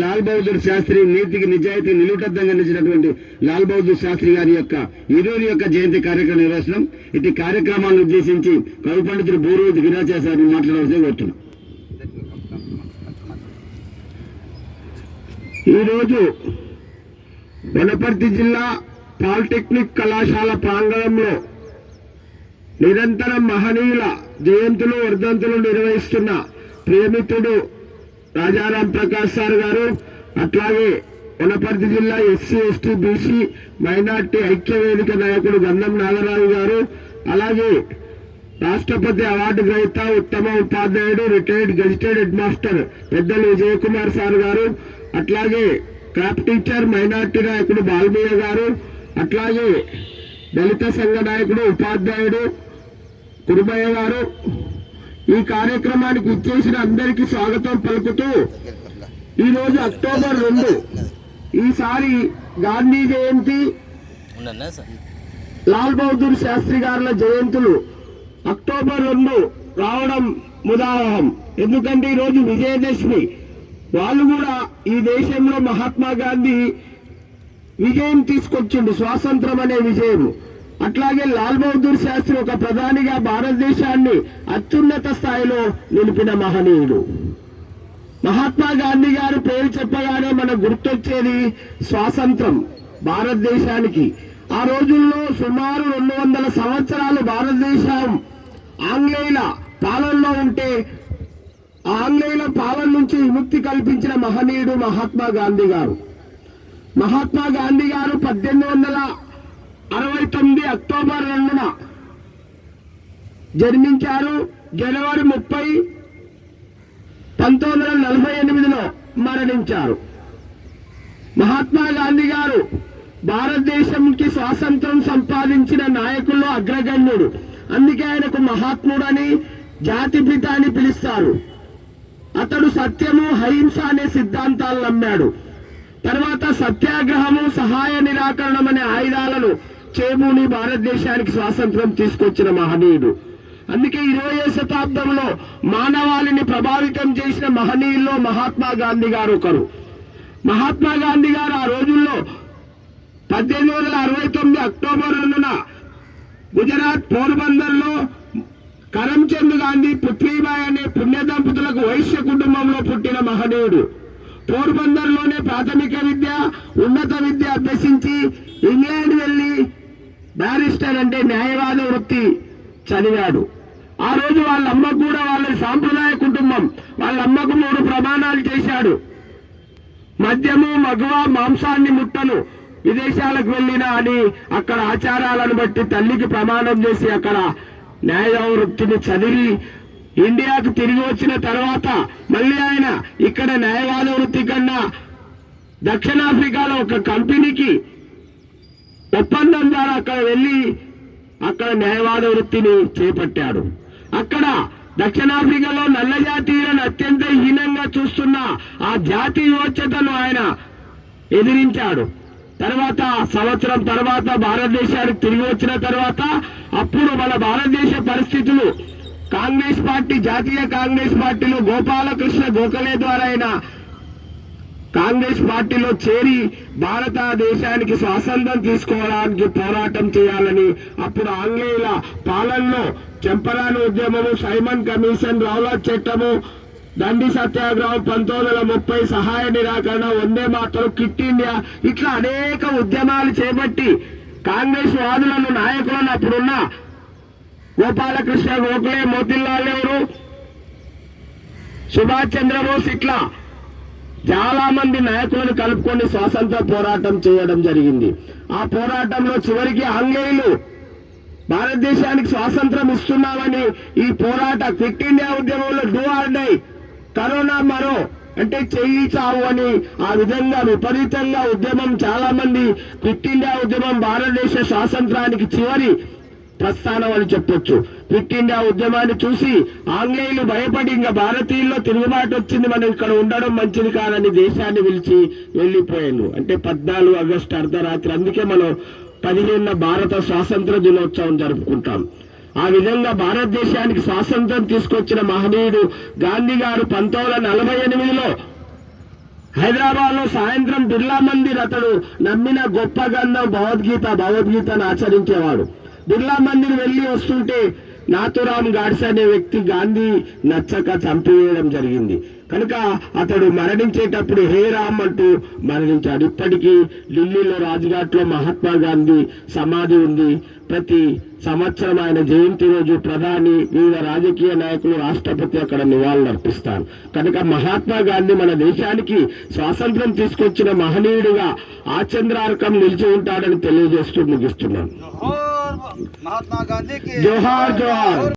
లాల్ బహదూర్ శాస్త్రి నీతికి నిజాయితీ నిలుటద్దంగా నిలిచినటువంటి లాల్ బహదూర్ శాస్త్రి గారి యొక్క ఇరువురి యొక్క జయంతి కార్యక్రమం నిర్వహిస్తున్నాం. ఇటు కార్యక్రమాలను ఉద్దేశించి కవి పండితుడు బూరువతి గిరాచార్య మాట్లాడవలసి కోరుతున్నాం. ఈరోజు వనపర్తి జిల్లా పాలిటెక్నిక్ కళాశాల ప్రాంగణంలో నిరంతరం మహనీయుల జయంతులు వర్ధంతులు నిర్వహిస్తున్న ప్రియమిత్రుడు రాజారాం ప్రకాష్ సార్ గారు అట్లాగే వనపర్తి జిల్లా ఎస్సీ ఎస్టీ బీసీ మైనార్టీ ఐక్య వేదిక నాయకుడు గంధం నాగరాజు గారు అలాగే రాష్ట్రపతి అవార్డు గ్రహీత ఉత్తమ ఉపాధ్యాయుడు రిటైర్డ్ గెజిటెడ్ హెడ్ మాస్టర్ పెద్దలు విజయకుమార్ సార్ గారు అట్లాగే క్రాప్ టీచర్ మైనార్టీ నాయకుడు బాల్మీయ గారు అట్లాగే దళిత సంఘ నాయకుడు ఉపాధ్యాయుడు కురుమయ్య గారు ఈ కార్యక్రమానికి ఇచ్చేసిన అందరికీ స్వాగతం పలుకుతూ ఈరోజు అక్టోబర్ రెండు. ఈసారి గాంధీ జయంతి. లాల్ బహదూర్ శాస్త్రి గారుల జయంతులు అక్టోబర్ రెండు రావడం ముదావహం ఎందుకంటే ఈరోజు విజయదశమి. వాళ్ళు కూడా ఈ దేశంలో మహాత్మా గాంధీ విజయం తీసుకొచ్చిండు. స్వాతంత్రం అనే విజయం అట్లాగే లాల్ బహదూర్ శాస్త్రి ఒక ప్రధానిగా భారతదేశాన్ని అత్యున్నత స్థాయిలో నిలిపిన మహనీయుడు. మహాత్మా గాంధీ గారు పేరు చెప్పగానే మనకు గుర్తొచ్చేది స్వాతంత్రం భారతదేశానికి. ఆ రోజుల్లో సుమారు రెండు వందల సంవత్సరాలు భారతదేశం ఆంగ్లేయుల పాలనలో ఉంటే ఆ ఆంగ్లేయుల పాలన నుంచి విముక్తి కల్పించిన మహనీయుడు మహాత్మా గాంధీ గారు. మహాత్మా గాంధీ గారు పద్దెనిమిది వందల అరవై తొమ్మిది అక్టోబర్ రెండున జన్మించారు జనవరి ముప్పై పంతొమ్మిది వందల నలభై ఎనిమిదిలో మరణించారు. మహాత్మా గాంధీ గారు భారతదేశంకి స్వాతంత్రం సంపాదించిన నాయకుల్లో అగ్రగణ్యుడు. అందుకే ఆయనకు మహాత్ముడని జాతిపిత అని పిలుస్తారు. అతడు సత్యము అహింస అనే సిద్ధాంతాలు నమ్మాడు. తర్వాత సత్యాగ్రహము సహాయ నిరాకరణం అనే ఆయుధాలను చేబూని భారతదేశానికి స్వాతంత్రం తీసుకొచ్చిన మహనీయుడు. అందుకే ఇరవై శతాబ్దంలో మానవాళిని ప్రభావితం చేసిన మహనీయుల్లో మహాత్మా గాంధీ గారు ఒకరు. మహాత్మా గాంధీ గారు ఆ రోజుల్లో పద్దెనిమిది వందల అరవై తొమ్మిది అక్టోబర్ రెండున గుజరాత్ పోర్బందర్లో కరంచంద్ గాంధీ పుత్లీబాయ్ అనే పుణ్య దంపతులకు వైశ్య కుటుంబంలో పుట్టిన మహనీయుడు. పోర్బందర్లోనే ప్రాథమిక విద్య ఉన్నత విద్య అభ్యసించి ఇంగ్లాండ్ బ్యారిస్టర్ అంటే న్యాయవాద వృత్తి చదివాడు. ఆ రోజు వాళ్ళ అమ్మకు కూడా వాళ్ళ సాంప్రదాయ కుటుంబం. వాళ్ళ అమ్మకు మూడు ప్రమాణాలు చేశాడు. మద్యము మగువ మాంసాన్ని ముట్టను. విదేశాలకు వెళ్ళినా అని అక్కడ ఆచారాలను బట్టి తల్లికి ప్రమాణం చేసి అక్కడ న్యాయ వృత్తిని చదివి ఇండియాకు తిరిగి వచ్చిన తర్వాత మళ్ళీ ఆయన ఇక్కడ న్యాయవాద వృత్తి కన్నా దక్షిణాఫ్రికాలో ఒక కంపెనీకి ఒప్పందం ద్వారా అక్కడ వెళ్ళి అక్కడ న్యాయవాద వృత్తిని చేపట్టాడు. అక్కడ దక్షిణాఫ్రికాలో నల్ల జాతీయులను అత్యంత హీనంగా చూస్తున్న ఆ జాతి యోచ్యతను ఆయన ఎదిరించాడు. తర్వాత సంవత్సరం తర్వాత భారతదేశానికి తిరిగి వచ్చిన తర్వాత అప్పుడు మన భారతదేశ పరిస్థితులు కాంగ్రెస్ పార్టీ జాతీయ కాంగ్రెస్ పార్టీలో గోపాలకృష్ణ గోఖలే ద్వారా ఆయన కాంగ్రెస్ పార్టీలో చేరి భారతదేశానికి స్వాతంత్రం తీసుకోవడానికి పోరాటం చేయాలని అప్పుడు ఆంగ్లేయుల పాలనలో చెంపరాని ఉద్యమము సైమన్ కమిషన్ రౌలత్ చట్టము దండి సత్యాగ్రహం పంతొమ్మిది వందల ముప్పై సహాయ నిరాకరణ వందే మాత్రం కిట్ ఇండియా ఇట్లా అనేక ఉద్యమాలు చేపట్టి కాంగ్రెస్ వాదులను నాయకులను అప్పుడున్న గోపాలకృష్ణ గోఖలే మోతిలాల్ నెహ్రూ సుభాష్ చంద్రబోస్ ఇట్లా చాలా మంది నాయకులను కలుపుకొని స్వాతంత్ర పోరాటం చేయడం జరిగింది. ఆ పోరాటంలో చివరికి ఆంగ్లేయులు భారతదేశానికి స్వాతంత్రం ఇస్తున్నామని ఈ పోరాట క్విట్ ఇండియా ఉద్యమంలో డూ ఆర్ డై కరోనా మరో అంటే చెయ్యి చావు అని ఆ విధంగా విపరీతంగా ఉద్యమం చాలా మంది క్విట్ ఇండియా ఉద్యమం భారతదేశ స్వాతంత్రానికి చివరి ప్రస్థానం అని చెప్పొచ్చు. క్విట్ ఇండియా ఉద్యమాన్ని చూసి ఆంగ్లేయులు భయపడి ఇంకా భారతీయుల్లో తిరుగుబాటు వచ్చింది. మనం ఇక్కడ ఉండడం మంచిది కాదని దేశాన్ని పిలిచి వెళ్ళిపోయాను అంటే పద్నాలుగు ఆగస్టు అర్ధరాత్రి అందుకే మనం పదిహేనున భారత స్వాతంత్ర దినోత్సవం జరుపుకుంటాం. ఆ విధంగా భారతదేశానికి స్వాతంత్రం తీసుకొచ్చిన మహనీయుడు గాంధీ గారు పంతొమ్మిది వందల నలభై ఎనిమిదిలో హైదరాబాద్లో సాయంత్రం బిర్లా మందిర్ అతడు నమ్మిన గొప్ప గంధం భగవద్గీత భగవద్గీతను ఆచరించేవాడు. బిర్లా మందిర్ వెళ్ళి వస్తుంటే నాతురామ్ గాడ్స్ అనే వ్యక్తి గాంధీ నచ్చక చంపివేయడం జరిగింది. కనుక అతడు మరణించేటప్పుడు హే రామ్ అంటూ మరణించాడు. ఇప్పటికీ ఢిల్లీలో రాజ్ఘాట్లో మహాత్మా గాంధీ సమాధి ఉంది. ప్రతి సంవత్సరం ఆయన జయంతి రోజు ప్రధాని వివిధ రాజకీయ నాయకులు రాష్ట్రపతి అక్కడ నివాళులు అర్పిస్తారు. కనుక మహాత్మా గాంధీ మన దేశానికి స్వాతంత్రం తీసుకొచ్చిన మహనీయుడిగా ఆచంద్రార్కం నిలిచి ఉంటాడని తెలియజేస్తూ ముగిస్తున్నాను. మహాత్మా గాంధీ జోహార్ జోహార్